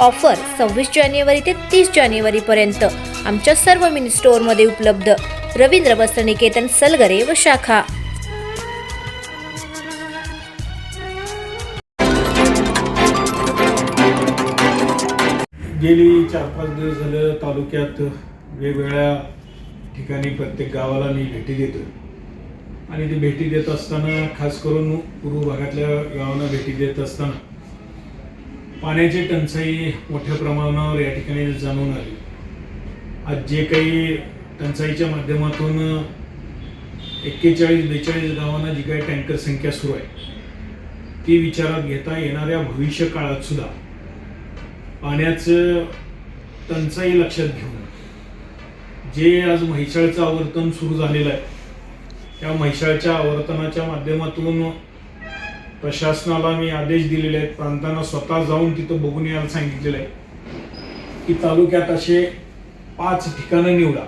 Offer सव्वीस जानेवारी ते तीस जानेवारीपर्यंत आमच्या सर्व मिनी स्टोअरमध्ये उपलब्ध. रवींद्र वस्त्रनिकेतन सलगरे व शाखा. गेली चार पाच दिवस झालं तालुक्यात वेगवेगळ्या ठिकाणी प्रत्येक गावाला मी भेटी देतो. आणि ती भेटी देत असताना खास करून पूर्व भागातल्या गावांना भेटी देत असताना पाण्याची टंचाई मोठ्या प्रमाणावर या ठिकाणी जाणून आली. आज जे काही टंचाईच्या माध्यमातून एक्केचाळीस बेचाळीस गावांना जी काही टँकर संख्या सुरू आहे ती विचारात घेता येणाऱ्या भविष्य काळात सुद्धा पाण्याचं टंचाई लक्षात घेऊन जे आज म्हैसाळचं आवर्तन सुरू झालेलं आहे त्या म्हैसाळच्या आवर्तनाच्या माध्यमातून प्रशासनाला मी आदेश दिलेले आहेत. प्रांतांना स्वतः जाऊन तिथं बघून यायला सांगितलेलं आहे की तालुक्यात असे पाच ठिकाणं निवडा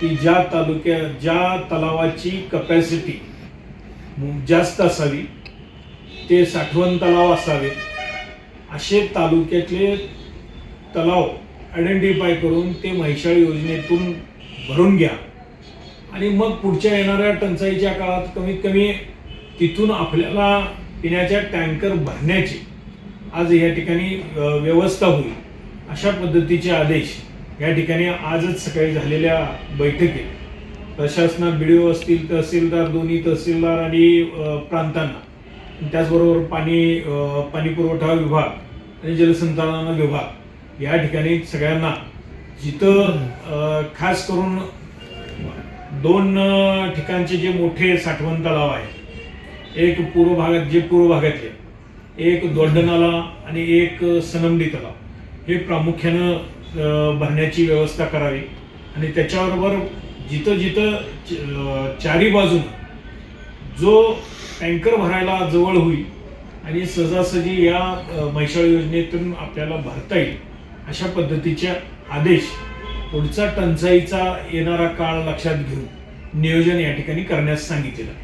की ज्या तालुक्यात ज्या तलावाची कपॅसिटी जास्त असावी ते साठवण तलाव असावेत असे तालुक्यातले तलाव आयडेंटिफाय करून ते म्हैसाळ योजनेतून भरून घ्या. आणि मग पुढच्या येणाऱ्या टंचाईच्या काळात कमीत कमी तिथून आपल्याला पिण्याच्या टँकर भरण्याची आज या ठिकाणी व्यवस्था होईल. अशा पद्धतीचे आदेश या ठिकाणी आजच सकाळी झालेल्या बैठकीत प्रशासनात बी ओ असतील तहसीलदार दोन्ही तहसीलदार आणि प्रांतांना त्याचबरोबर पाणी पाणी पुरवठा विभाग आणि जलसंधारण विभाग या ठिकाणी सगळ्यांना जिथं खास करून दोन ठिकाणचे जे मोठे साठवण तलाव आहेत एक पूर्व भागात जे पूर्व भागातले एक दोड्डनाला आणि एक सनमडी तलाव हे प्रामुख्यानं भरण्याची व्यवस्था करावी. आणि त्याच्याबरोबर जिथं जिथं च- चारी बाजून जो टँकर भरायला जवळ होईल आणि सहजासहजी या म्हैसाळ योजनेतून आपल्याला भरता येईल अशा पद्धतीचे आदेश पुढचा टंचाईचा येणारा काळ लक्षात घेऊन नियोजन या ठिकाणी करण्यास सांगितलेलं आहे.